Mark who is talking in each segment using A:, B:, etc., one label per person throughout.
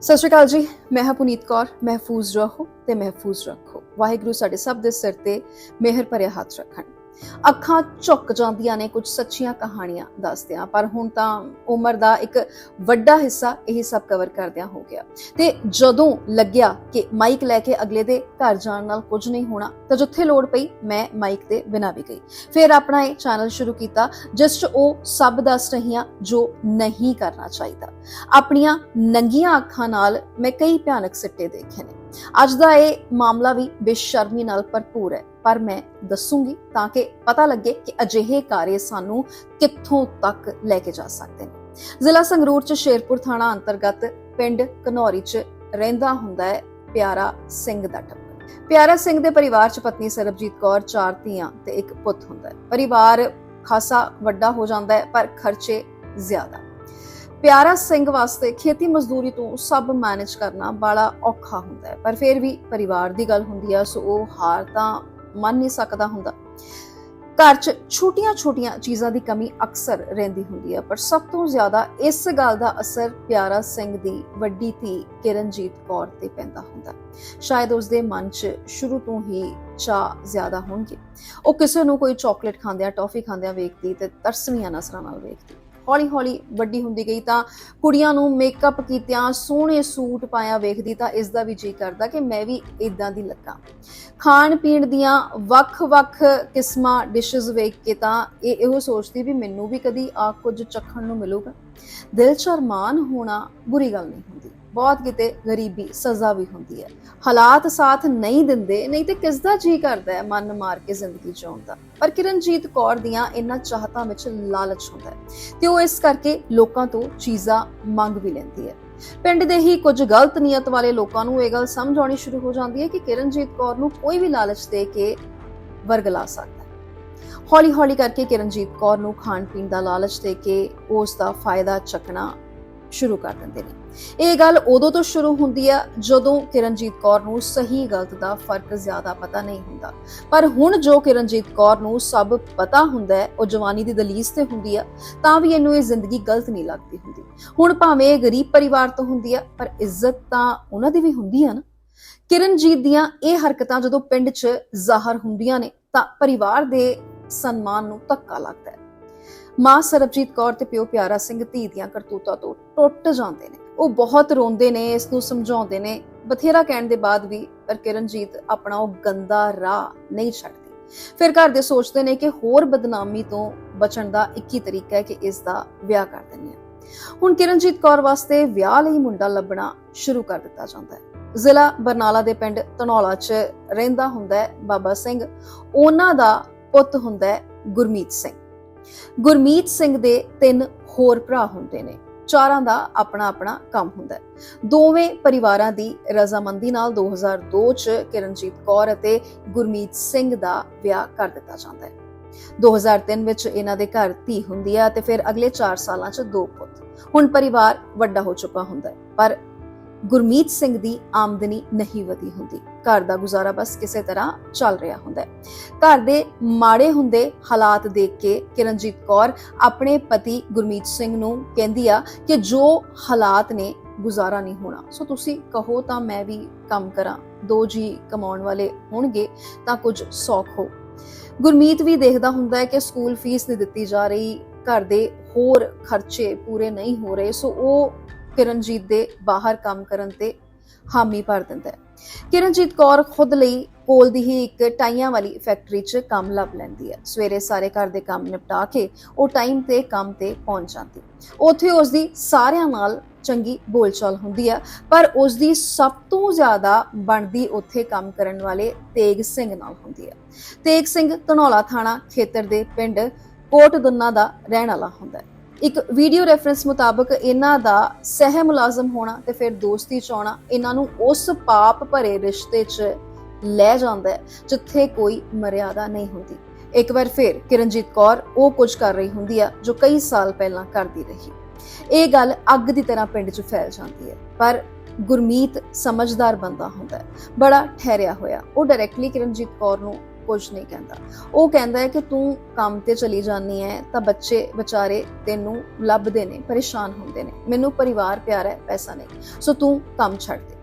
A: ਸਤਿ ਸ਼੍ਰੀ ਅਕਾਲ ਜੀ। ਮੈਂ ਹਾਂ ਪੁਨੀਤ ਕੌਰ। ਮਹਿਫੂਜ਼ ਰਹੋ ਤੇ ਮਹਿਫੂਜ਼ ਰੱਖੋ। ਵਾਹਿਗੁਰੂ ਸਾਡੇ ਸਭ ਦੇ ਸਿਰ ਤੇ ਮਿਹਰ ਭਰਿਆ ਹੱਥ ਰੱਖਣ। ਅੱਖਾਂ ਝੁੱਕ ਜਾਂਦੀਆਂ ਨੇ ਕੁਝ ਸੱਚੀਆਂ ਕਹਾਣੀਆਂ ਦੱਸਦਿਆਂ। ਪਰ ਹੁਣ ਤਾਂ ਉਮਰ ਦਾ ਇੱਕ ਵੱਡਾ ਹਿੱਸਾ ਇਹ ਸਭ ਕਵਰ ਕਰਦਿਆਂ ਹੋ ਗਿਆ। ਤੇ ਜਦੋਂ ਲੱਗਿਆ ਕਿ ਮਾਈਕ ਲੈ ਕੇ ਅਗਲੇ ਦੇ ਘਰ ਜਾਣ ਨਾਲ ਕੁਝ ਨਹੀਂ ਹੋਣਾ, ਤਾਂ ਜਿੱਥੇ ਲੋੜ ਪਈ ਮੈਂ ਮਾਈਕ ਦੇ ਬਿਨਾਂ ਵੀ ਗਈ। ਫਿਰ ਆਪਣਾ ਇਹ ਚੈਨਲ ਸ਼ੁਰੂ ਕੀਤਾ, ਜਿਸ 'ਚ ਉਹ ਸਭ ਦੱਸ ਰਹੀਆਂ ਜੋ ਨਹੀਂ ਕਰਨਾ ਚਾਹੀਦਾ। ਆਪਣੀਆਂ ਨੰਗੀਆਂ ਅੱਖਾਂ ਨਾਲ ਮੈਂ ਕਈ ਭਿਆਨਕ ਸਿੱਟੇ ਦੇਖੇ ਨੇ। ਅੱਜ ਦਾ ਇਹ ਮਾਮਲਾ ਵੀ ਬੇਸ਼ਰਮੀ ਨਾਲ ਭਰਪੂਰ ਹੈ। ਪਰ ਮੈਂ ਦੱਸੂਗੀ ਤਾਂ ਕਿ ਪਤਾ ਲੱਗੇ ਕਿ ਅਜਿਹੇ ਕਾਰੇ ਸਾਨੂੰ ਕਿੱਥੋਂ ਤੱਕ ਲੈ ਕੇ ਜਾ ਸਕਦੇ ਨੇ। ਜ਼ਿਲ੍ਹਾ ਸੰਗਰੂਰ ਚ ਸ਼ੇਰਪੁਰ ਥਾਣਾ ਅੰਤਰਗਤ ਪਿੰਡ ਕਨੌਰੀ ਚ ਰਹਿੰਦਾ ਹੁੰਦਾ ਹੈ ਪਿਆਰਾ ਸਿੰਘ ਦਾ ਟੱਬਰ। ਪਿਆਰਾ ਸਿੰਘ ਦੇ ਪਰਿਵਾਰ ਚ ਪਤਨੀ ਸਰਬਜੀਤ ਕੌਰ, ਚਾਰ ਧੀਆਂ ਤੇ ਇੱਕ ਪੁੱਤ ਹੁੰਦਾ ਹੈ। ਪਰਿਵਾਰ ਖਾਸਾ ਵੱਡਾ ਹੋ ਜਾਂਦਾ ਹੈ, ਪਰ ਖਰਚੇ ਜ਼ਿਆਦਾ। ਪਿਆਰਾ ਸਿੰਘ ਵਾਸਤੇ ਖੇਤੀ ਮਜ਼ਦੂਰੀ ਤੋਂ ਸਭ ਮੈਨੇਜ ਕਰਨਾ ਬੜਾ ਔਖਾ ਹੁੰਦਾ ਹੈ, ਪਰ ਫਿਰ ਵੀ ਪਰਿਵਾਰ ਦੀ ਗੱਲ ਹੁੰਦੀ ਆ, ਸੋ ਉਹ ਹਾਰ ਤਾਂ ਮੰਨ ਨਹੀਂ ਸਕਦਾ ਹੁੰਦਾ। ਘਰ 'ਚ ਛੋਟੀਆਂ-ਛੋਟੀਆਂ ਚੀਜ਼ਾਂ ਦੀ ਕਮੀ ਅਕਸਰ ਰਹਿੰਦੀ ਹੁੰਦੀ ਹੈ, ਪਰ ਸਭ ਤੋਂ ਜ਼ਿਆਦਾ ਇਸ ਗੱਲ ਦਾ ਅਸਰ ਪਿਆਰਾ ਸਿੰਘ ਦੀ ਵੱਡੀ ਧੀ ਕਿਰਨਜੀਤ ਕੌਰ ਤੇ ਪੈਂਦਾ ਹੁੰਦਾ। ਸ਼ਾਇਦ ਉਸ ਦੇ ਮਨ 'ਚ ਸ਼ੁਰੂ ਤੋਂ ਹੀ ਚਾਹ ਜ਼ਿਆਦਾ ਹੋਣਗੇ। ਉਹ ਕਿਸੇ ਨੂੰ ਕੋਈ ਚਾਕਲੇਟ ਖਾਂਦਿਆਂ ਟੌਫੀ ਖਾਂਦਿਆਂ ਵੇਖਦੀ ਤੇ ਤਰਸਵੀਆਂ ਨਸਰਾਂ ਨਾਲ ਵੇਖਦੀ। ਹੌਲੀ ਹੌਲੀ ਵੱਡੀ ਹੁੰਦੀ ਗਈ ਤਾਂ ਕੁੜੀਆਂ ਨੂੰ ਮੇਕਅਪ ਕੀਤਿਆਂ, ਸੋਹਣੇ ਸੂਟ ਪਾਇਆ ਵੇਖਦੀ ਤਾਂ ਇਸ ਦਾ ਵੀ ਜੀ ਕਰਦਾ ਕਿ ਮੈਂ ਵੀ ਇਦਾਂ ਦੀ ਲੱਗਾ। ਖਾਣ ਪੀਣ ਦੀਆਂ ਵੱਖ-ਵੱਖ ਕਿਸਮਾਂ ਡਿਸ਼ਸ ਵੇਖ ਕੇ ਤਾਂ ਇਹ ਇਹੋ ਸੋਚਦੀ ਵੀ ਮੈਨੂੰ ਵੀ ਕਦੀ ਆ ਕੁਝ ਚੱਖਣ ਨੂੰ ਮਿਲੂਗਾ। ਦਿਲ ਚ ਅਰਮਾਨ ਹੋਣਾ ਬੁਰੀ ਗੱਲ ਨਹੀਂ ਹੁੰਦੀ। ਬਹੁਤ ਕਿਤੇ ਗਰੀਬੀ, ਸਜ਼ਾ ਵੀ ਹੁੰਦੀ ਹੈ। ਹਾਲਾਤ ਸਾਥ ਨਹੀਂ ਦਿੰਦੇ, ਨਹੀਂ ਤੇ ਕਿਸ ਦਾ ਜੀ ਕਰਦਾ ਹੈ ਮਨ ਮਾਰ ਕੇ ਜ਼ਿੰਦਗੀ ਜਿਉਣ ਦਾ? ਪਰ ਕਿਰਨਜੀਤ ਕੌਰ ਦੀਆਂ ਇਹਨਾਂ ਚਾਹਤਾਂ ਵਿੱਚ ਲਾਲਚ ਹੁੰਦਾ ਹੈ ਤੇ ਉਹ ਇਸ ਕਰਕੇ ਲੋਕਾਂ ਤੋਂ ਚੀਜ਼ਾਂ ਮੰਗ ਵੀ ਲੈਂਦੀ ਹੈ। ਪਿੰਡ ਦੇ ਹੀ ਕੁਝ ਗਲਤ ਨੀਅਤ ਵਾਲੇ ਲੋਕਾਂ ਨੂੰ ਇਹ ਗੱਲ ਸਮਝ ਆਉਣੀ ਸ਼ੁਰੂ ਹੋ ਜਾਂਦੀ ਹੈ ਕਿ ਕਿਰਨਜੀਤ ਕੌਰ ਨੂੰ ਕੋਈ ਵੀ ਲਾਲਚ ਦੇ ਕੇ ਵਰਗਲਾ ਸਕਦਾ ਹੌਲੀ ਹੌਲੀ ਕਰਕੇ ਕਿਰਨਜੀਤ ਕੌਰ ਨੂੰ ਖਾਣ ਪੀਣ ਦਾ ਲਾਲਚ ਦੇ ਕੇ ਉਸ ਦਾ ਫਾਇਦਾ ਚੱਕਣਾ ਸ਼ੁਰੂ ਕਰ ਦਿੰਦੇ ਨੇ। ਇਹ ਗੱਲ ਉਦੋਂ ਤੋਂ ਸ਼ੁਰੂ ਹੁੰਦੀ ਹੈ ਜਦੋਂ ਕਿਰਨਜੀਤ ਕੌਰ ਨੂੰ ਸਹੀ ਗਲਤ ਦਾ ਫ਼ਰਕ ਜ਼ਿਆਦਾ ਪਤਾ ਨਹੀਂ ਹੁੰਦਾ। ਪਰ ਹੁਣ ਜੋ ਕਿਰਨਜੀਤ ਕੌਰ ਨੂੰ ਸਭ ਪਤਾ ਹੁੰਦਾ ਹੈ, ਉਹ ਜਵਾਨੀ ਦੀ ਦਲੀਸ ਤੇ ਹੁੰਦੀ ਆ, ਤਾਂ ਵੀ ਇਹਨੂੰ ਇਹ ਜ਼ਿੰਦਗੀ ਗਲਤ ਨਹੀਂ ਲੱਗਦੀ ਹੁੰਦੀ। ਹੁਣ ਭਾਵੇਂ ਇਹ ਗਰੀਬ ਪਰਿਵਾਰ ਤੋਂ ਹੁੰਦੀ ਹੈ ਪਰ ਇੱਜ਼ਤ ਤਾਂ ਉਹਨਾਂ ਦੀ ਵੀ ਹੁੰਦੀ ਆ ਨਾ। ਕਿਰਨਜੀਤ ਦੀਆਂ ਇਹ ਹਰਕਤਾਂ ਜਦੋਂ ਪਿੰਡ 'ਚ ਜ਼ਾਹਰ ਹੁੰਦੀਆਂ ਨੇ, ਤਾਂ ਪਰਿਵਾਰ ਦੇ ਸਨਮਾਨ ਨੂੰ ਧੱਕਾ ਲੱਗਦਾ ਹੈ। ਮਾਂ ਸਰਬਜੀਤ ਕੌਰ ਤੇ ਪਿਓ ਪਿਆਰਾ ਸਿੰਘ ਧੀ ਦੀਆਂ ਕਰਤੂਤਾਂ ਤੋਂ ਟੁੱਟ ਜਾਂਦੇ ਨੇ। ਉਹ ਬਹੁਤ ਰੋਂਦੇ ਨੇ, ਇਸ ਨੂੰ ਸਮਝਾਉਂਦੇ ਨੇ। ਬਥੇਰਾ ਕਹਿਣ ਦੇ ਬਾਅਦ ਵੀ ਪਰ ਕਿਰਨਜੀਤ ਆਪਣਾ ਉਹ ਗੰਦਾ ਰਾਹ ਨਹੀਂ ਛੱਡਦੀ। ਫਿਰ ਘਰ ਦੇ ਸੋਚਦੇ ਨੇ ਕਿ ਹੋਰ ਬਦਨਾਮੀ ਤੋਂ ਬਚਣ ਦਾ ਇੱਕ ਹੀ ਤਰੀਕਾ ਹੈ ਕਿ ਇਸ ਦਾ ਵਿਆਹ ਕਰ ਦਿੰਦੇ ਆ। ਹੁਣ ਕਿਰਨਜੀਤ ਕੌਰ ਵਾਸਤੇ ਵਿਆਹ ਲਈ ਮੁੰਡਾ ਲੱਭਣਾ ਸ਼ੁਰੂ ਕਰ ਦਿੱਤਾ ਜਾਂਦਾ ਹੈ। ਜ਼ਿਲ੍ਹਾ ਬਰਨਾਲਾ ਦੇ ਪਿੰਡ ਧਨੌਲਾ 'ਚ ਰਹਿੰਦਾ ਹੁੰਦਾ ਹੈ ਬਾਬਾ ਸਿੰਘ। ਉਹਨਾਂ ਦਾ ਪੁੱਤ ਹੁੰਦਾ ਹੈ ਗੁਰਮੀਤ ਸਿੰਘ। ਗੁਰਮੀਤ ਸਿੰਘ ਦੇ ਤਿੰਨ ਹੋਰ ਭਰਾ ਹੁੰਦੇ ਨੇ। ਚਾਰਾਂ ਦਾ ਆਪਣਾ ਆਪਣਾ ਕੰਮ ਹੁੰਦਾ ਹੈ। ਦੋਵੇਂ ਪਰਿਵਾਰਾਂ ਦੀ ਰਜ਼ਾਮੰਦੀ ਨਾਲ 2002 ਚ ਕਿਰਨਜੀਤ ਕੌਰ ਅਤੇ ਗੁਰਮੀਤ ਸਿੰਘ ਦਾ ਵਿਆਹ ਕਰ ਦਿੱਤਾ ਜਾਂਦਾ ਹੈ। 2003 ਵਿੱਚ ਇਹਨਾਂ ਦੇ ਘਰ ਧੀ ਹੁੰਦੀ ਹੈ ਤੇ ਫਿਰ ਅਗਲੇ 4 ਸਾਲਾਂ ਚ ਦੋ ਪੁੱਤ। ਹੁਣ ਪਰਿਵਾਰ ਵੱਡਾ ਹੋ ਚੁੱਕਾ ਹੁੰਦਾ ਹੈ, ਪਰ ਗੁਰਮੀਤ ਸਿੰਘ ਦੀ ਆਮਦਨੀ ਨਹੀਂ ਵਧੀ ਹੁੰਦੀ। ਘਰ ਦਾ ਗੁਜ਼ਾਰਾ ਬਸ ਕਿਸੇ ਤਰ੍ਹਾਂ ਚੱਲ ਰਿਹਾ ਹੁੰਦਾ ਹੈ। ਘਰ ਦੇ ਮਾੜੇ ਹੁੰਦੇ ਹਾਲਾਤ ਦੇਖ ਕੇ ਕਿਰਨਜੀਤ ਕੌਰ ਆਪਣੇ ਪਤੀ ਗੁਰਮੀਤ ਸਿੰਘ ਨੂੰ ਕਹਿੰਦੀ ਆ ਕਿ ਜੋ ਹਾਲਾਤ ਨੇ, ਗੁਜ਼ਾਰਾ ਨਹੀਂ ਹੋਣਾ। ਸੋ ਤੁਸੀਂ ਕਹੋ ਤਾਂ ਮੈਂ ਵੀ ਕੰਮ ਕਰਾਂ। ਦੋ ਜੀ ਕਮਾਉਣ ਵਾਲੇ ਹੋਣਗੇ ਤਾਂ ਕੁਝ ਸੌਖ ਹੋ। ਗੁਰਮੀਤ ਵੀ ਦੇਖਦਾ ਹੁੰਦਾ ਹੈ ਕਿ ਸਕੂਲ ਫੀਸ ਨਹੀਂ ਦਿੱਤੀ ਜਾ ਰਹੀ। ਘਰ ਦੇ ਹੋਰ ਖਰਚੇ ਪੂਰੇ ਨਹੀਂ ਹੋ ਰਹੇ। ਸੋ ਉਹ ਕਿਰਨਜੀਤ ਦੇ ਬਾਹਰ ਕੰਮ ਕਰਨ ਤੇ ਹਾਮੀ ਭਰ ਦਿੰਦਾ ਹੈ। ਕਿਰਨਜੀਤ ਕੌਰ ਖੁਦ ਲਈ ਕੋਲ ਦੀ ਹੀ ਇੱਕ ਟਾਈਆਂ ਵਾਲੀ ਫੈਕਟਰੀ 'ਚ ਕੰਮ ਲੱਭ ਲੈਂਦੀ ਹੈ। ਸਵੇਰੇ ਸਾਰੇ ਘਰ ਦੇ ਕੰਮ ਨਿਪਟਾ ਕੇ ਉਹ ਟਾਈਮ ਤੇ ਕੰਮ ਤੇ ਪਹੁੰਚ ਜਾਂਦੀ। ਉੱਥੇ ਉਸ ਦੀ ਸਾਰਿਆਂ ਨਾਲ ਚੰਗੀ ਬੋਲਚਾਲ ਹੁੰਦੀ ਹੈ, ਪਰ ਉਸ ਦੀ ਸਭ ਤੋਂ ਜ਼ਿਆਦਾ ਬਣਦੀ ਉੱਥੇ ਕੰਮ ਕਰਨ ਵਾਲੇ ਤੇਗ ਸਿੰਘ ਨਾਲ ਹੁੰਦੀ ਹੈ। ਤੇਗ ਸਿੰਘ ਧਨੌਲਾ ਥਾਣਾ ਖੇਤਰ ਦੇ ਪਿੰਡ ਕੋਟ ਦੁੰਨਾ ਦਾ ਰਹਿਣ ਵਾਲਾ ਹੁੰਦਾ ਹੈ। ਇੱਕ ਵੀਡੀਓ ਰੈਫਰੈਂਸ ਮੁਤਾਬਕ ਇਹਨਾਂ ਦਾ ਸਹਿ ਮੁਲਾਜ਼ਮ ਹੋਣਾ ਤੇ ਫਿਰ ਦੋਸਤੀ ਚ ਆਉਣਾ, ਇਹਨਾਂ ਨੂੰ ਉਸ ਪਾਪ ਭਰੇ ਰਿਸ਼ਤੇ 'ਚ ਲੈ ਜਾਂਦਾ ਹੈ, ਜਿੱਥੇ ਕੋਈ ਮਰਿਆਦਾ ਨਹੀਂ ਹੁੰਦੀ। ਇੱਕ ਵਾਰ ਫਿਰ ਕਿਰਨਜੀਤ ਕੌਰ ਉਹ ਕੁਝ ਕਰ ਰਹੀ ਹੁੰਦੀ ਆ, ਜੋ ਕਈ ਸਾਲ ਪਹਿਲਾਂ ਕਰਦੀ ਰਹੀ। ਇਹ ਗੱਲ ਅੱਗ ਦੀ ਤਰ੍ਹਾਂ ਪਿੰਡ 'ਚ ਫੈਲ ਜਾਂਦੀ ਹੈ, ਪਰ ਗੁਰਮੀਤ ਸਮਝਦਾਰ ਬੰਦਾ ਹੁੰਦਾ ਹੈ, ਬੜਾ ਠਹਿਰਿਆ ਹੋਇਆ। ਉਹ ਡਾਇਰੈਕਟਲੀ ਕਿਰਨਜੀਤ ਕੌਰ ਨੂੰ ਕੁਝ ਨਹੀਂ ਕਹਿੰਦਾ। ਉਹ ਕਹਿੰਦਾ ਹੈ ਕਿ ਤੂੰ ਕੰਮ ਤੇ ਚਲੀ ਜਾਨੀ ਹੈ ਤਾਂ ਬੱਚੇ ਵਿਚਾਰੇ ਤੈਨੂੰ ਲੱਭਦੇ ਨੇ ਪਰੇਸ਼ਾਨ ਹੁੰਦੇ ਨੇ। ਮੈਨੂੰ ਪਰਿਵਾਰ ਪਿਆਰਾ ਹੈ ਪੈਸਾ ਨਹੀਂ। ਸੋ ਤੂੰ ਕੰਮ ਛੱਡ ਦੇ।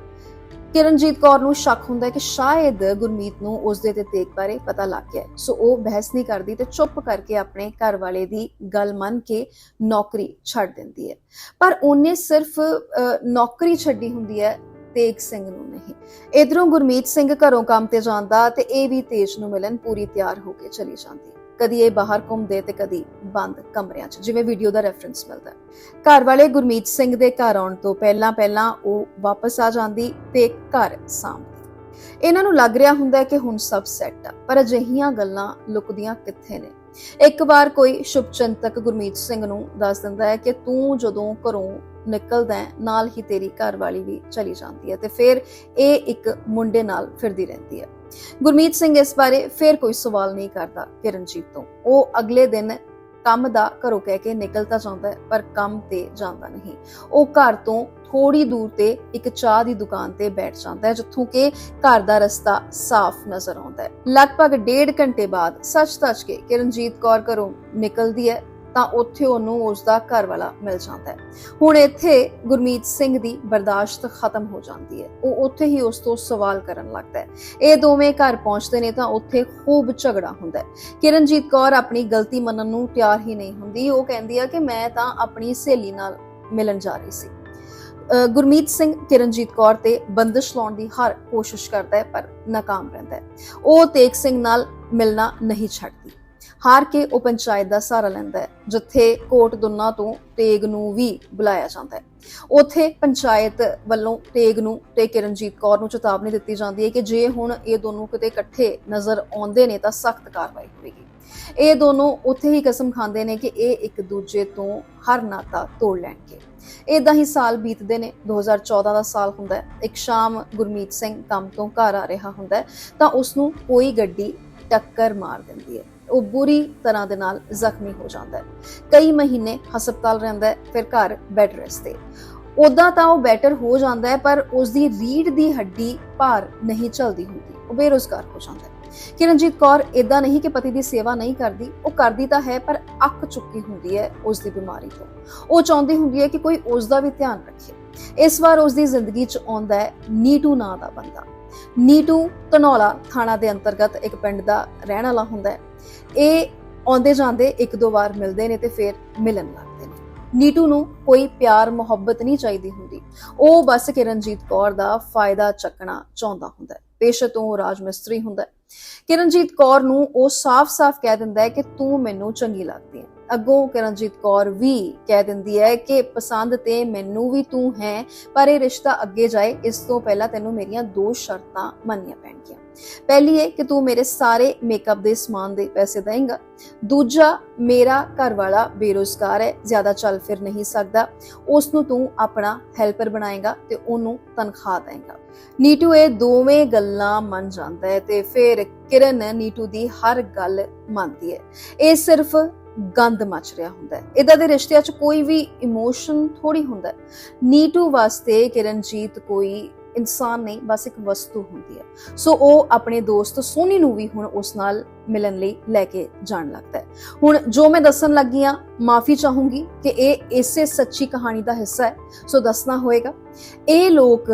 A: ਕਿਰਨਜੀਤ ਕੌਰ ਨੂੰ ਸ਼ੱਕ ਹੁੰਦਾ ਹੈ ਕਿ ਸ਼ਾਇਦ ਗੁਰਮੀਤ ਨੂੰ ਉਸ ਦੇ ਤੇ ਤੇਗ ਬਾਰੇ ਪਤਾ ਲੱਗ ਗਿਆ ਸੋ ਉਹ ਬਹਿਸ ਨਹੀਂ ਕਰਦੀ ਤੇ ਚੁੱਪ ਕਰਕੇ ਆਪਣੇ ਘਰ ਵਾਲੇ ਦੀ ਗੱਲ ਮੰਨ ਕੇ ਨੌਕਰੀ ਛੱਡ ਦਿੰਦੀ ਹੈ। ਪਰ ਉਹਨੇ ਸਿਰਫ ਅ, ਨੌਕਰੀ ਛੱਡੀ ਹੁੰਦੀ ਹੈ ਤੇਗ ਸਿੰਘ ਨੂੰ ਨਹੀਂ। ਇਧਰੋਂ ਗੁਰਮੀਤ ਸਿੰਘ ਘਰੋਂ ਕੰਮ ਤੇ ਜਾਂਦਾ ਤੇ ਇਹ ਵੀ ਤੇਜ ਨੂੰ ਮਿਲਣ ਪੂਰੀ ਤਿਆਰ ਹੋ ਕੇ ਚਲੀ ਜਾਂਦੀ। ਕਦੀ ਇਹ ਬਾਹਰ ਘੁੰਮਦੇ ਤੇ ਕਦੀ ਬੰਦ ਕਮਰਿਆਂ 'ਚ, ਜਿਵੇਂ ਵੀਡੀਓ ਦਾ ਰੈਫਰੈਂਸ ਮਿਲਦਾ ਘਰ ਵਾਲੇ ਗੁਰਮੀਤ ਸਿੰਘ ਦੇ ਘਰ ਆਉਣ ਤੋਂ ਪਹਿਲਾਂ ਪਹਿਲਾਂ ਉਹ ਵਾਪਸ ਆ ਜਾਂਦੀ ਤੇ ਘਰ ਸਾਂਭਦੀ। ਇਹਨਾਂ ਨੂੰ ਲੱਗ ਰਿਹਾ ਹੁੰਦਾ ਕਿ ਹੁਣ ਸਭ ਸੈੱਟ ਆ, ਪਰ ਅਜਿਹੀਆਂ ਗੱਲਾਂ ਲੁਕਦੀਆਂ ਕਿੱਥੇ ਨੇ? ਇੱਕ ਵਾਰ ਕੋਈ ਸ਼ੁਭਚਿੰਤਕ ਗੁਰਮੀਤ ਸਿੰਘ ਨੂੰ ਦੱਸ ਦਿੰਦਾ ਹੈ ਕਿ ਤੂੰ ਜਦੋਂ ਘਰੋਂ ਨਿਕਲਦਾ ਨਾਲ ਹੀ ਤੇਰੀ ਘਰ ਵਾਲੀ ਵੀ ਚਲੀ ਜਾਂਦੀ ਹੈ ਤੇ ਫਿਰ ਇਹ ਇੱਕ ਮੁੰਡੇ ਨਾਲ ਫਿਰਦੀ ਰਹਿੰਦੀ ਹੈ। ਗੁਰਮੀਤ ਸਿੰਘ ਇਸ ਬਾਰੇ ਫਿਰ ਕੋਈ ਸਵਾਲ ਨਹੀਂ ਕਰਦਾ ਕਿਰਨਜੀਤ ਤੋਂ। ਉਹ ਅਗਲੇ ਦਿਨ ਕੰਮ ਦਾ ਘਰੋਂ ਕਹਿ ਕੇ ਨਿਕਲ ਤਾਂ ਜਾਂਦਾ ਹੈ, ਪਰ ਕੰਮ ਤੇ ਜਾਂਦਾ ਨਹੀਂ। ਉਹ ਘਰ ਤੋਂ ਥੋੜੀ ਦੂਰ ਤੇ ਇੱਕ ਚਾਹ ਦੀ ਦੁਕਾਨ ਤੇ ਬੈਠ ਜਾਂਦਾ ਹੈ, ਜਿੱਥੋਂ ਕਿ ਘਰ ਦਾ ਰਸਤਾ ਸਾਫ਼ ਨਜ਼ਰ ਆਉਂਦਾ ਹੈ। ਲਗਭਗ ਡੇਢ ਘੰਟੇ ਬਾਅਦ ਸੱਚ-ਸੱਚ ਕੇ ਕਿਰਨਜੀਤ ਕੌਰ ਘਰੋਂ ਨਿਕਲਦੀ ਹੈ ਤਾਂ ਉੱਥੇ ਉਹਨੂੰ ਉਸ ਦਾ ਘਰ ਵਾਲਾ ਮਿਲ ਜਾਂਦਾ ਹੈ। ਹੁਣ ਇੱਥੇ ਗੁਰਮੀਤ ਸਿੰਘ ਦੀ ਬਰਦਾਸ਼ਤ ਖਤਮ ਹੋ ਜਾਂਦੀ ਹੈ। ਉਹ ਉੱਥੇ ਹੀ ਉਸ ਤੋਂ ਸਵਾਲ ਕਰਨ ਲੱਗਦਾ ਹੈ। ਇਹ ਦੋਵੇਂ ਘਰ ਪਹੁੰਚਦੇ ਨੇ ਤਾਂ ਉੱਥੇ ਖੂਬ ਝਗੜਾ ਹੁੰਦਾ ਹੈ। ਕਿਰਨਜੀਤ ਕੌਰ ਆਪਣੀ ਗਲਤੀ ਮੰਨਣ ਨੂੰ ਤਿਆਰ ਹੀ ਨਹੀਂ ਹੁੰਦੀ। ਉਹ ਕਹਿੰਦੀ ਆ ਕਿ ਮੈਂ ਤਾਂ ਆਪਣੀ ਸਹੇਲੀ ਨਾਲ ਮਿਲਣ ਜਾ ਰਹੀ ਸੀ। ਅਹ ਗੁਰਮੀਤ ਸਿੰਘ, ਕਿਰਨਜੀਤ ਕੌਰ ਤੇ ਬੰਦਸ਼ ਲਾਉਣ ਦੀ ਹਰ ਕੋਸ਼ਿਸ਼ ਕਰਦਾ ਹੈ, ਪਰ ਨਾਕਾਮ ਰਹਿੰਦਾ ਹੈ। ਉਹ ਤੇਗ ਸਿੰਘ ਨਾਲ ਮਿਲਣਾ ਨਹੀਂ ਛੱਡਦੀ। ਹਾਰ ਕੇ ਉਹ ਪੰਚਾਇਤ ਦਾ ਸਹਾਰਾ ਲੈਂਦਾ ਹੈ, ਜਿੱਥੇ ਕੋਟ ਦੁੰਨਾ ਤੋਂ ਤੇਗ ਨੂੰ ਵੀ ਬੁਲਾਇਆ ਜਾਂਦਾ ਹੈ। ਉਥੇ ਪੰਚਾਇਤ ਵੱਲੋਂ ਤੇਗ ਨੂੰ ਤੇ ਕਿਰਨਜੀਤ ਕੌਰ ਨੂੰ ਚੇਤਾਵਨੀ ਦਿੱਤੀ ਜਾਂਦੀ ਹੈ ਕਿ ਜੇ ਹੁਣ ਇਹ ਦੋਨੋਂ ਕਿਤੇ ਇਕੱਠੇ ਨਜ਼ਰ ਆਉਂਦੇ ਨੇ ਤਾਂ ਸਖਤ ਕਾਰਵਾਈ ਹੋਵੇਗੀ। ਇਹ ਦੋਨੋਂ ਉੱਥੇ ਹੀ ਕਸਮ ਖਾਂਦੇ ਨੇ ਕਿ ਇਹ ਇੱਕ ਦੂਜੇ ਤੋਂ ਹਰ ਨਾਤਾ ਤੋੜ ਲੈਣਗੇ। ਇਦਾਂ ਹੀ ਸਾਲ ਬੀਤਦੇ ਨੇ 2014 ਦਾ ਸਾਲ ਹੁੰਦਾ ਹੈ। ਇੱਕ ਸ਼ਾਮ ਗੁਰਮੀਤ ਸਿੰਘ ਕੰਮ ਤੋਂ ਘਰ ਆ ਰਿਹਾ ਹੁੰਦਾ ਹੈ, ਤਾਂ ਉਸ ਨੂੰ ਕੋਈ ਗੱਡੀ ਟੱਕਰ ਮਾਰ ਦਿੰਦੀ ਹੈ। ਉਹ ਬੁਰੀ ਤਰ੍ਹਾਂ ਦੇ ਨਾਲ ਜ਼ਖਮੀ ਹੋ ਜਾਂਦਾ ਹੈ। ਕਈ ਮਹੀਨੇ ਹਸਪਤਾਲ ਰਹਿੰਦਾ ਹੈ, ਫਿਰ ਘਰ ਬੈੱਡ ਰੈਸਟ ਤੇ। ਉਦਾਂ ਤਾਂ ਉਹ ਬੈਟਰ ਹੋ ਜਾਂਦਾ ਹੈ, ਪਰ ਉਸ ਦੀ ਰੀੜ ਦੀ ਹੱਡੀ ਭਾਰ ਨਹੀਂ ਚਲਦੀ ਹੁੰਦੀ, ਉਹ ਬੇਰੋਜ਼ਗਾਰ ਹੋ ਜਾਂਦਾ ਹੈ। ਕਿਰਨਜੀਤ ਕੌਰ ਇਦਾਂ ਨਹੀਂ ਕਿ ਪਤੀ ਦੀ ਸੇਵਾ ਨਹੀਂ ਕਰਦੀ, ਉਹ ਕਰਦੀ ਤਾਂ ਹੈ, ਪਰ ਅੱਕ ਚੁੱਕੀ ਹੁੰਦੀ ਹੈ ਉਸ ਦੀ ਬਿਮਾਰੀ ਤੋਂ। ਉਹ ਚਾਹੁੰਦੀ ਹੁੰਦੀ ਹੈ ਕਿ ਕੋਈ ਉਸ ਦਾ ਵੀ ਧਿਆਨ ਰੱਖੇ। ਇਸ ਵਾਰ ਉਸ ਦੀ ਜ਼ਿੰਦਗੀ 'ਚ ਆਉਂਦਾ ਹੈ ਨੀਟੂ ਨਾਂ ਦਾ ਬੰਦਾ। ਨੀਟੂ ਧਨੌਲਾ ਥਾਣਾ ਦੇ ਅੰਤਰਗਤ ਇੱਕ ਪਿੰਡ ਦਾ ਰਹਿਣ ਵਾਲਾ ਹੁੰਦਾ ਹੈ। ਇਹ ਆਉਂਦੇ ਜਾਂਦੇ ਇੱਕ ਦੋ ਵਾਰ ਮਿਲਦੇ ਨੇ ਤੇ ਫਿਰ ਮਿਲਣ ਲੱਗਦੇ ਨੇ। ਨੀਟੂ ਨੂੰ ਕੋਈ ਪਿਆਰ, ਮੁਹੱਬਤ ਨਹੀਂ ਚਾਹੀਦੀ ਹੁੰਦੀ। ਉਹ ਬਸ ਕਿਰਨਜੀਤ ਕੌਰ ਦਾ ਫਾਇਦਾ ਚੱਕਣਾ ਚਾਹੁੰਦਾ ਹੁੰਦਾ ਹੈ। ਪੇਸ਼ੇ ਤੋਂ ਉਹ ਰਾਜ ਮਿਸਤਰੀ ਹੁੰਦਾ ਹੈ। ਕਿਰਨਜੀਤ ਕੌਰ ਨੂੰ ਉਹ ਸਾਫ਼-ਸਾਫ਼ ਕਹਿ ਦਿੰਦਾ ਹੈ ਕਿ ਤੂੰ ਮੈਨੂੰ ਚੰਗੀ ਲੱਗਦੀ ਹੈ। ਅੱਗੋਂ ਕਿਰਨਜੀਤ ਕੌਰ ਵੀ ਕਹਿ ਦਿੰਦੀ ਹੈ ਕਿ ਪਸੰਦ ਤੇ ਮੈਨੂੰ ਵੀ ਤੂੰ ਹੈ, ਪਰ ਇਹ ਰਿਸ਼ਤਾ ਅੱਗੇ ਜਾਏ, ਇਸ ਤੋਂ ਪਹਿਲਾਂ ਤੈਨੂੰ ਮੇਰੀਆਂ ਦੋ ਸ਼ਰਤਾਂ ਮੰਨਣੀਆਂ ਪੈਣਗੀਆਂ। ਪਹਿਲੀ ਹੈ ਕਿ ਤੂੰ ਮੇਰੇ ਸਾਰੇ ਮੇਕਅਪ ਦੇ ਸਮਾਨ ਦੇ ਪੈਸੇ ਦੇਂਗਾ। ਦੂਜਾ, ਮੇਰਾ ਘਰ ਵਾਲਾ ਬੇਰੋਜ਼ਗਾਰ ਹੈ, ਜ਼ਿਆਦਾ ਚੱਲ ਫਿਰ ਨਹੀਂ ਸਕਦਾ। ਉਸ ਨੂੰ ਤੂੰ ਆਪਣਾ ਹੈਲਪਰ ਬਣਾਏਗਾ ਤੇ ਉਹਨੂੰ ਤਨਖਾਹ ਦੇਂਗਾ। ਨੀਟੂ ਇਹ ਦੋਵੇਂ ਗੱਲਾਂ ਮੰਨ ਜਾਂਦਾ ਹੈ ਤੇ ਫਿਰ ਕਿਰਨ ਨੀਟੂ ਦੀ ਹਰ ਗੱਲ ਮੰਨਦੀ ਹੈ। ਇਹ ਸਿਰਫ ਗੰਦ ਮਚ ਰਿਹਾ ਹੁੰਦਾ ਹੈ। ਇਦਾਂ ਦੇ ਰਿਸ਼ਤਿਆਂ 'ਚ ਕੋਈ ਵੀ ਇਮੋਸ਼ਨ ਥੋੜੀ ਹੁੰਦਾ ਹੈ। ਨੀਟੂ ਵਾਸਤੇ ਕਿਰਨਜੀਤ ਕੋਈ ਇਨਸਾਨ ਨਹੀਂ, ਬਸ ਇੱਕ ਵਸਤੂ ਹੁੰਦੀ ਹੈ। ਸੋ ਉਹ ਆਪਣੇ ਦੋਸਤ ਸੋਨੀ ਨੂੰ ਵੀ ਹੁਣ ਉਸ ਨਾਲ ਮਿਲਣ ਲਈ ਲੈ ਕੇ ਜਾਣ ਲੱਗਦਾ ਹੈ। ਹੁਣ ਜੋ ਮੈਂ ਦੱਸਣ ਲੱਗੀ ਆ ਮਾਫੀ ਚਾਹੂੰਗੀ ਕਿ ਇਹ ਇਸੇ ਸੱਚੀ ਕਹਾਣੀ ਦਾ ਹਿੱਸਾ ਹੈ। ਸੋ ਦੱਸਣਾ ਹੋਏਗਾ, ਇਹ ਲੋਕ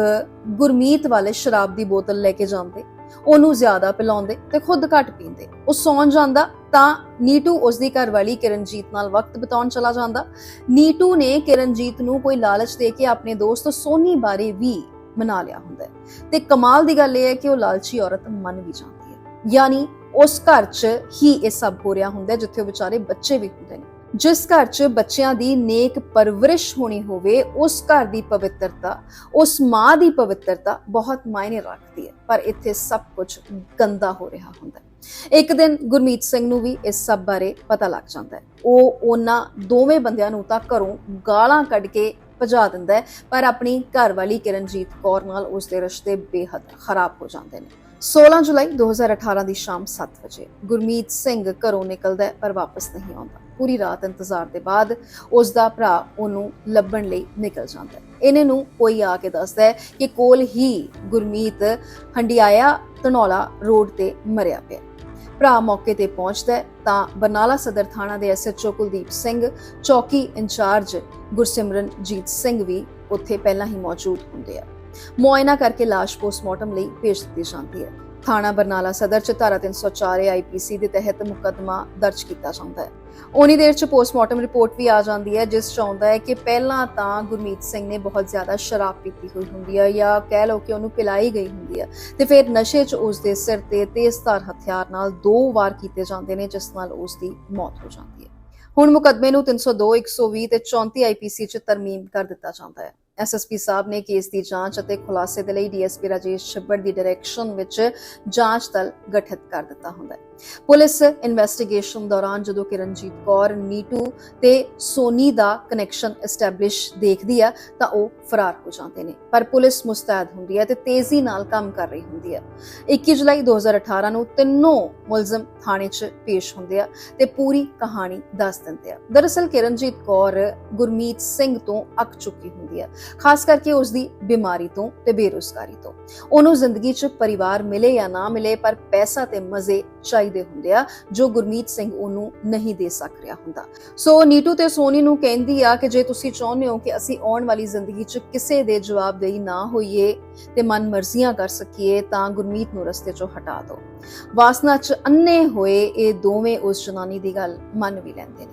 A: ਗੁਰਮੀਤ ਵਾਲੇ ਸ਼ਰਾਬ ਦੀ ਬੋਤਲ ਲੈ ਕੇ ਜਾਂਦੇ ਉਹਨੂੰ ਜ਼ਿਆਦਾ ਪਿਲਾਉਂਦੇ ਤੇ ਖੁਦ ਘੱਟ ਪੀਂਦੇ। ਉਹ ਸੌਂ ਜਾਂਦਾ ਤਾਂ ਨੀਟੂ ਉਸ ਦੀ ਘਰਵਾਲੀ ਕਿਰਨਜੀਤ ਨਾਲ ਵਕਤ ਬਿਤਾਉਣ ਚਲਾ ਜਾਂਦਾ। ਨੀਟੂ ਨੇ ਕਿਰਨਜੀਤ ਨੂੰ ਕੋਈ ਲਾਲਚ ਦੇ ਕੇ ਆਪਣੇ ਦੋਸਤ ਸੋਨੀ ਬਾਰੇ ਵੀ ਮਨਾ ਲਿਆ ਹੁੰਦਾ ਹੈ। ਤੇ ਕਮਾਲ ਦੀ ਗੱਲ ਇਹ ਹੈ ਕਿ ਉਹ ਲਾਲਚੀ ਔਰਤ ਮੰਨ ਵੀ ਜਾਂਦੀ ਹੈ। ਯਾਨੀ ਉਸ ਘਰ 'ਚ ਹੀ ਇਹ ਸਭ ਹੋ ਰਿਹਾ ਹੁੰਦਾ ਜਿੱਥੇ ਉਹ ਵਿਚਾਰੇ ਬੱਚੇ ਵੀ ਹੁੰਦੇ ਨੇ। ਜਿਸ ਘਰ 'ਚ ਬੱਚਿਆਂ ਦੀ ਨੇਕ ਪਰਵਰਿਸ਼ ਹੋਣੀ ਹੋਵੇ, ਉਸ ਘਰ ਦੀ ਪਵਿੱਤਰਤਾ, ਉਸ ਮਾਂ ਦੀ ਪਵਿੱਤਰਤਾ ਬਹੁਤ ਮਾਇਨੇ ਰੱਖਦੀ ਹੈ। ਪਰ ਇੱਥੇ ਸਭ ਕੁਝ ਗੰਦਾ ਹੋ ਰਿਹਾ ਹੁੰਦਾ ਹੈ। ਇੱਕ ਦਿਨ ਗੁਰਮੀਤ ਸਿੰਘ ਨੂੰ ਵੀ ਇਸ ਸਭ ਬਾਰੇ ਪਤਾ ਲੱਗ ਜਾਂਦਾ ਹੈ। ਉਹ ਉਹਨਾਂ ਦੋਵੇਂ ਬੰਦਿਆਂ ਨੂੰ ਤਾਂ ਘਰੋਂ ਗਾਲਾਂ ਕੱਢ ਕੇ ਭਜਾ ਦਿੰਦਾ ਹੈ, ਪਰ ਆਪਣੀ ਘਰਵਾਲੀ ਕਿਰਨਜੀਤ ਕੌਰ ਨਾਲ ਉਸ ਦੇ ਰਿਸ਼ਤੇ ਬੇਹੱਦ ਖਰਾਬ ਹੋ ਜਾਂਦੇ ਨੇ। 16 ਜੁਲਾਈ 2018 ਦੀ ਸ਼ਾਮ 7 ਵਜੇ। ਗੁਰਮੀਤ ਸਿੰਘ ਘਰੋਂ ਨਿਕਲਦਾ ਪਰ ਵਾਪਸ ਨਹੀਂ ਆਉਂਦਾ। ਪੂਰੀ ਰਾਤ ਇੰਤਜ਼ਾਰ ਦੇ ਬਾਅਦ ਉਸ ਦਾ ਭਰਾ ਉਹਨੂੰ ਲੱਭਣ ਲਈ ਨਿਕਲ ਜਾਂਦਾ ਹੈ। ਇਹਨੇ ਨੂੰ ਕੋਈ ਆ ਕੇ ਦੱਸਦਾ ਹੈ ਕਿ ਕੋਲ ਹੀ ਗੁਰਮੀਤ ਹੰਡਿਆਇਆ ਧਨੌਲਾ ਰੋਡ ਤੇ ਮਰਿਆ ਪਿਆ ਭਰਾ ਮੌਕੇ ਤੇ ਪਹੁੰਚਦਾ ਤਾਂ ਬਰਨਾਲਾ ਸਦਰ ਥਾਣਾ ਦੇ ਐਸਐਚਓ ਕੁਲਦੀਪ ਸਿੰਘ, ਚੌਕੀ ਇੰਚਾਰਜ ਗੁਰਸਿਮਰਨਜੀਤ ਸਿੰਘ ਵੀ ਉੱਥੇ ਪਹਿਲਾਂ ਹੀ ਮੌਜੂਦ ਹੁੰਦੇ ਆ। ਮੁਆਇਨਾ ਕਰਕੇ ਲਾਸ਼ ਪੋਸਟਮਾਰਟਮ ਲਈ ਭੇਜ ਦਿੱਤੀ ਜਾਂਦੀ ਹੈ। ਥਾਣਾ ਬਰਨਾਲਾ ਸਦਰ ਚ ਧਾਰਾ 304 ਆਈਪੀਸੀ ਦੇ ਤਹਿਤ ਮੁਕੱਦਮਾ ਦਰਜ ਕੀਤਾ ਜਾਂਦਾ ਹੈ। ਉਨੀ ਦੇਰ ਚ ਪੋਸਟਮਾਰਟਮ ਰਿਪੋਰਟ ਵੀ ਆ ਜਾਂਦੀ ਹੈ, ਜਿਸ ਚ ਆਉਂਦਾ ਹੈ ਕਿ ਪਹਿਲਾਂ ਤਾਂ ਗੁਰਮੀਤ ਸਿੰਘ ਨੇ ਬਹੁਤ ਜ਼ਿਆਦਾ ਸ਼ਰਾਬ ਪੀਤੀ ਹੋਈ ਹੁੰਦੀ ਹੈ ਜਾਂ ਕਹਿ ਲਓ ਕਿ ਉਹਨੂੰ ਪਿਲਾਈ ਗਈ ਹੁੰਦੀ ਹੈ ਤੇ ਫਿਰ ਨਸ਼ੇ 'ਚ ਉਸ ਦੇ ਸਿਰ ਤੇ ਤੇਜ਼ਧਾਰ ਹਥਿਆਰ ਨਾਲ ਦੋ ਵਾਰ ਕੀਤੇ ਜਾਂਦੇ ਨੇ, ਜਿਸ ਨਾਲ ਉਸ ਦੀ ਮੌਤ ਹੋ ਜਾਂਦੀ ਹੈ। ਹੁਣ ਮੁਕੱਦਮੇ ਨੂੰ 302 120 ਤੇ 34 ਆਈਪੀਸੀ 'ਚ ਤਰਮੀਮ ਕਰ ਦਿੱਤਾ ਜਾਂਦਾ ਹੈ। ਐਸਐਸਪੀ ਸਾਹਿਬ ਨੇ ਕੇਸ ਦੀ ਜਾਂਚ ਅਤੇ ਖੁਲਾਸੇ ਦੇ ਲਈ ਡੀਐਸਪੀ ਰਾਜੇਸ਼ ਛੱਬੜ ਦੀ ਡਾਇਰੈਕਸ਼ਨ ਵਿੱਚ ਜਾਂਚ ਦਲ ਗਠਿਤ ਕਰ ਦਿੱਤਾ ਹੁੰਦਾ ਹੈ। ਪੁਲਿਸ ਇਨਵੈਸਟੀਗੇਸ਼ਨ ਦੌਰਾਨ ਜਦੋਂ ਕਿਰਨਜੀਤ ਕੌਰ, ਨੀਟੂ ਤੇ ਸੋਨੀ ਦਾ ਕਨੈਕਸ਼ਨ ਐਸਟੈਬਲਿਸ਼ ਦੇਖਦੀ ਆ, ਤਾਂ ਉਹ ਫਰਾਰ ਹੋ ਜਾਂਦੇ ਨੇ। ਪਰ ਪੁਲਿਸ ਮੁਸਤੈਦ ਹੁੰਦੀ ਹੈ ਤੇ ਤੇਜ਼ੀ ਨਾਲ ਕੰਮ ਕਰ ਰਹੀ ਹੁੰਦੀ ਹੈ 21 ਜੁਲਾਈ 2018 ਨੂੰ ਤਿੰਨੋਂ ਮੁਲਜ਼ਮ ਥਾਣੇ 'ਚ ਪੇਸ਼ ਹੁੰਦੇ ਆ ਤੇ ਪੂਰੀ ਕਹਾਣੀ ਦੱਸ ਦਿੰਦੇ ਆ। ਦਰਅਸਲ ਕਿਰਨਜੀਤ ਕੌਰ ਗੁਰਮੀਤ ਸਿੰਘ ਤੋਂ ਅੱਕ ਚੁੱਕੀ ਹੁੰਦੀ ਹੈ ਖਾਸ ਕਰਕੇ ਉਸ ਦੀ ਬਿਮਾਰੀ ਤੋਂ ਤੇ ਬੇਰੁਜ਼ਗਾਰੀ ਤੋਂ। ਉਹਨੂੰ ਜ਼ਿੰਦਗੀ 'ਚ ਪਰਿਵਾਰ ਮਿਲੇ ਜਾਂ ਨਾ ਮਿਲੇ, ਪਰ ਪੈਸਾ ਤੇ ਮਜ਼ੇ ਚਾਹੀਦੇ ਹੁੰਦੇ ਆ, ਜੋ ਗੁਰਮੀਤ ਸਿੰਘ ਉਹਨੂੰ ਨਹੀਂ ਦੇ ਸਕ ਰਿਹਾ ਹੁੰਦਾ। ਸੋ ਨੀਟੂ ਤੇ ਸੋਨੀ ਨੂੰ ਕਹਿੰਦੀ ਆ ਕਿ ਜੇ ਤੁਸੀਂ ਚਾਹੁੰਦੇ ਹੋ ਕਿ ਅਸੀਂ ਆਉਣ ਵਾਲੀ ਜ਼ਿੰਦਗੀ 'ਚ ਕਿਸੇ ਦੇ ਜਵਾਬਦੇਹੀ ਨਾ ਹੋਈਏ ਤੇ ਮਨ ਮਰਜ਼ੀਆਂ ਕਰ ਸਕੀਏ, ਤਾਂ ਗੁਰਮੀਤ ਨੂੰ ਰਸਤੇ 'ਚੋਂ ਹਟਾ ਦਿਓ। ਵਾਸਨਾ 'ਚ ਅੰਨੇ ਹੋਏ ਇਹ ਦੋਵੇਂ ਉਸ ਜਨਾਨੀ ਦੀ ਗੱਲ ਮੰਨ ਵੀ ਲੈਂਦੇ ਨੇ।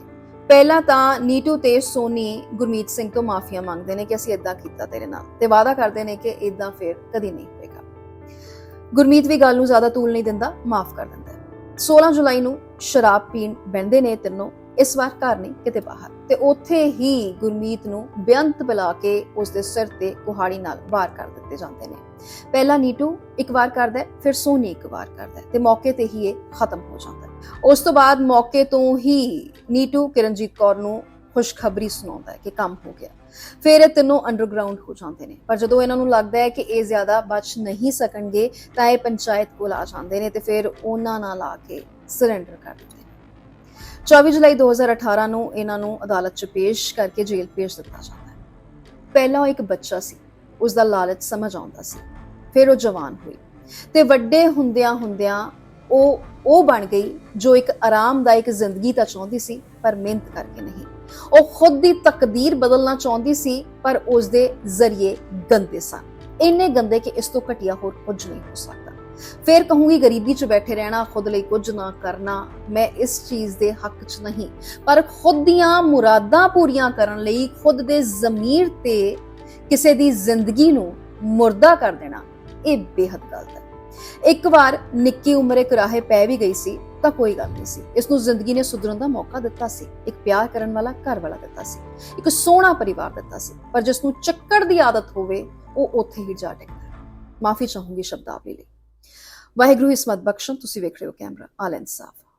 A: ਪਹਿਲਾਂ ਤਾਂ ਨੀਟੂ ਤੇ ਸੋਨੀ ਗੁਰਮੀਤ ਸਿੰਘ ਤੋਂ ਮਾਫੀਆ ਮੰਗਦੇ ਨੇ ਕਿ ਅਸੀਂ ਇਦਾਂ ਕੀਤਾ ਤੇਰੇ ਨਾਲ ਤੇ ਵਾਅਦਾ ਕਰਦੇ ਨੇ ਕਿ ਇਦਾਂ ਫੇਰ ਕਦੀ ਨਹੀਂ ਹੋਏਗਾ। ਗੁਰਮੀਤ ਵੀ ਗੱਲ ਨੂੰ ਜ਼ਿਆਦਾ ਤੂਲ ਨਹੀਂ ਦਿੰਦਾ, ਮਾਫ ਕਰ ਦਿੰਦਾ। 16 ਜੁਲਾਈ ਨੂੰ ਸ਼ਰਾਬ ਪੀਣ ਬੈੰਦੇ ਨੇ ਤਿੰਨੋਂ, ਇਸ ਵਾਰ ਘਰ ਨਹੀਂ, ਕਿਤੇ ਬਾਹਰ। ਤੇ ਉੱਥੇ ਹੀ ਗੁਰਮੀਤ ਨੂੰ ਬੇਅੰਤ ਬੁਲਾ ਕੇ ਉਸ ਦੇ ਸਿਰ ਤੇ ਕੁਹਾੜੀ ਨਾਲ ਵਾਰ ਕਰ ਦਿੱਤੇ ਜਾਂਦੇ ਨੇ। ਪਹਿਲਾ ਨੀਟੂ ਇੱਕ ਵਾਰ ਕਰਦਾ ਫਿਰ ਸੋਨੀ ਇੱਕ ਵਾਰ ਕਰਦਾ ਹੈ ਤੇ ਮੌਕੇ ਤੇ ਹੀ ਇਹ ਖਤਮ ਹੋ ਜਾਂਦਾ ਉਸ ਤੋਂ ਬਾਅਦ ਮੌਕੇ ਤੋਂ ਹੀ ਨੀਟੂ ਕਿਰਨਜੀਤ ਕੌਰ ਨੂੰ ਖੁਸ਼ਖਬਰੀ ਸੁਣਾਉਂਦਾ ਹੈ ਕਿ ਕੰਮ ਹੋ ਗਿਆ। ਫਿਰ ਇਹ ਤਿੰਨੋਂ ਅੰਡਰਗਰਾਉਂਡ ਹੋ ਜਾਂਦੇ ਨੇ। ਪਰ ਜਦੋਂ ਇਹਨਾਂ ਨੂੰ ਲੱਗਦਾ ਹੈ ਕਿ ਇਹ ਜ਼ਿਆਦਾ ਬਚ ਨਹੀਂ ਸਕਣਗੇ, ਤਾਂ ਇਹ ਪੰਚਾਇਤ ਕੋਲ ਆ ਜਾਂਦੇ ਨੇ ਤੇ ਫਿਰ ਉਹਨਾਂ ਨਾਲ ਆ ਕੇ ਸਰੈਂਡਰ ਕਰ ਦਿੰਦੇ ਨੇ। 24 ਜੁਲਾਈ 2018 ਨੂੰ ਇਹਨਾਂ ਨੂੰ ਅਦਾਲਤ 'ਚ ਪੇਸ਼ ਕਰਕੇ ਜੇਲ੍ਹ ਭੇਜ ਦਿੱਤਾ ਜਾਂਦਾ ਹੈ। ਪਹਿਲਾਂ ਉਹ ਇੱਕ ਬੱਚਾ ਸੀ। ਉਸ ਦਾ ਲਾਲਚ ਸਮਝ ਆਉਂਦਾ ਸੀ। ਫਿਰ ਉਹ ਜਵਾਨ ਹੋਈ ਤੇ ਵੱਡੇ ਹੁੰਦਿਆਂ ਹੁੰਦਿਆਂ ਉਹ ਉਹ ਬਣ ਗਈ ਜੋ ਇੱਕ ਆਰਾਮਦਾਇਕ ਜ਼ਿੰਦਗੀ ਤਾਂ ਚਾਹੁੰਦੀ ਸੀ, ਪਰ ਮਿਹਨਤ ਕਰਕੇ ਨਹੀਂ। ਉਹ ਖੁਦ ਦੀ ਤਕਦੀਰ ਬਦਲਣਾ ਚਾਹੁੰਦੀ ਸੀ, ਪਰ ਉਸ ਦੇ ਜ਼ਰੀਏ ਗੰਦੇ ਸਨ। ਇੰਨੇ ਗੰਦੇ ਕਿ ਇਸ ਤੋਂ ਘਟੀਆ ਹੋਰ ਕੁਝ ਨਹੀਂ ਹੋ ਸਕਦਾ। ਫਿਰ ਕਹੂੰਗੀ, ਗਰੀਬੀ 'ਚ ਬੈਠੇ ਰਹਿਣਾ, ਖੁਦ ਲਈ ਕੁਝ ਨਾ ਕਰਨਾ, ਮੈਂ ਇਸ ਚੀਜ਼ ਦੇ ਹੱਕ 'ਚ ਨਹੀਂ। ਪਰ ਖੁਦ ਦੀਆਂ ਮੁਰਾਦਾਂ ਪੂਰੀਆਂ ਕਰਨ ਲਈ ਖੁਦ ਦੇ ਜ਼ਮੀਰ ਤੇ ਕਿਸੇ ਦੀ ਜ਼ਿੰਦਗੀ ਨੂੰ ਮੁਰਦਾ ਕਰ ਦੇਣਾ, ਇਹ ਬੇਹੱਦ ਗਲਤ ਹੈ। ਇੱਕ ਵਾਰ ਨਿੱਕੀ ਉਮਰੇ ਕੁਰਾਹੇ ਪੈ ਵੀ ਗਈ ਸੀ। ਤਾਂ ਕੋਈ ਗੱਲ ਨਹੀਂ ਸੀ। ਇਸ ਨੂੰ ਜ਼ਿੰਦਗੀ ਨੇ ਸੁਧਰਨ ਦਾ ਮੌਕਾ ਦਿੱਤਾ ਸੀ। ਇੱਕ ਪਿਆਰ ਕਰਨ ਵਾਲਾ ਘਰ ਵਾਲਾ ਦਿੱਤਾ ਸੀ। ਇੱਕ ਸੋਹਣਾ ਪਰਿਵਾਰ ਦਿੱਤਾ ਸੀ। ਪਰ ਜਿਸ ਨੂੰ ਚੱਕੜ ਦੀ ਆਦਤ ਹੋਵੇ, ਉਹ ਉੱਥੇ ਹੀ ਜਾ ਟਿਕਦਾ ਮਾਫੀ ਚਾਹੂੰਗੀ ਸ਼ਬਦਾਵਲੀ ਲਈ। ਵਾਹਿਗੁਰੂ, ਇਸ ਮਤ ਬਖਸ਼ਣ। ਤੁਸੀਂ ਵੇਖ ਰਹੇ ਹੋ ਕੈਮਰਾ। ਆਲ ਇਨਸਾਫ।